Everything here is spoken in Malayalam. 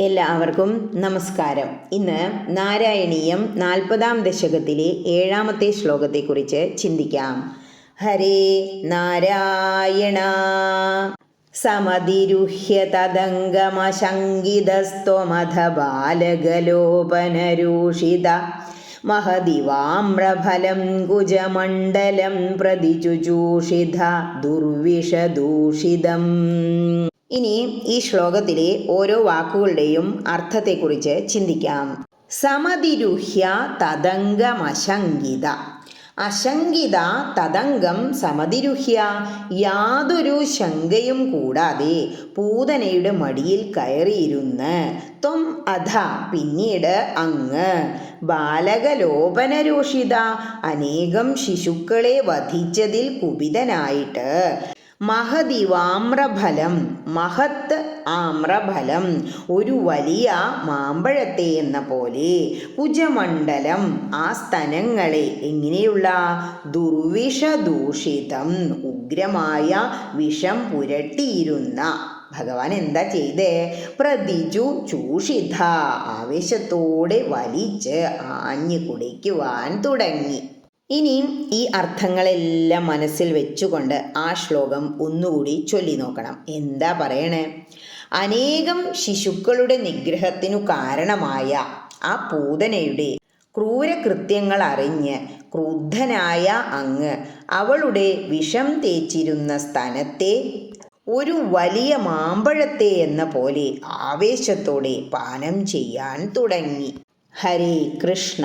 എല്ലാവർക്കും നമസ്കാരം. ഇന്ന് നാരായണീയം നാൽപ്പതാം ദശകത്തിലെ ഏഴാമത്തെ ശ്ലോകത്തെക്കുറിച്ച് ചിന്തിക്കാം. ഹരേ നാരായണ. സമതിരുഹ്യ തദംഗമശങ്കിതസ്ത്വമധ ബാലകലോപനരൂഷിത മഹദിവാമ്രഫലം കുജമണ്ഡലം പ്രതിചുചൂഷിത. ദുർവിഷദൂഷിതം. ഇനി ഈ ശ്ലോകത്തിലെ ഓരോ വാക്കുകളുടെയും അർത്ഥത്തെക്കുറിച്ച് ചിന്തിക്കാം. സമതിരുഹ്യ തദംഗമശങ്കിത അശങ്കിത തദംഗം സമതിരുഹ്യ. യാതൊരു ശങ്കയും കൂടാതെ പൂതനയുടെ മടിയിൽ കയറിയിരുന്ന് ത്വം അധ പിന്നീട് അങ്ങ്. ബാലകലോപനരൂഷിത. അനേകം ശിശുക്കളെ വധിച്ചതിൽ കുപിതനായിട്ട് മഹദിവാമ്രഫലം മഹത്ത് ആമ്രഫലം ഒരു വലിയ മാമ്പഴത്തെ എന്ന പോലെ. കുജമണ്ഡലം ആ സ്ഥലങ്ങളെ എങ്ങനെയുള്ള? ദുർവിഷദൂഷിതം ഉഗ്രമായ വിഷം പുരട്ടിയിരുന്ന. ഭഗവാൻ എന്താ ചെയ്തേ? പ്രതിജു ചൂഷിത ആവേശത്തോടെ വലിച്ച് ആഞ്ഞു കുടിക്കുവാൻ തുടങ്ങി. ഇനിയും ഈ അർത്ഥങ്ങളെല്ലാം മനസ്സിൽ വെച്ചുകൊണ്ട് ആ ശ്ലോകം ഒന്നുകൂടി ചൊല്ലി നോക്കണം. എന്താ പറയണേ? അനേകം ശിശുക്കളുടെ നിഗ്രഹത്തിനു കാരണമായ ആ പൂതനയുടെ ക്രൂരകൃത്യങ്ങൾ അറിഞ്ഞ് ക്രുദ്ധനായ അങ്ങ് അവളുടെ വിഷം തേച്ചിരുന്ന സ്ഥലത്തെ ഒരു വലിയ മാമ്പഴത്തെ എന്ന പോലെ ആവേശത്തോടെ പാനം ചെയ്യാൻ തുടങ്ങി. ഹരേ കൃഷ്ണ.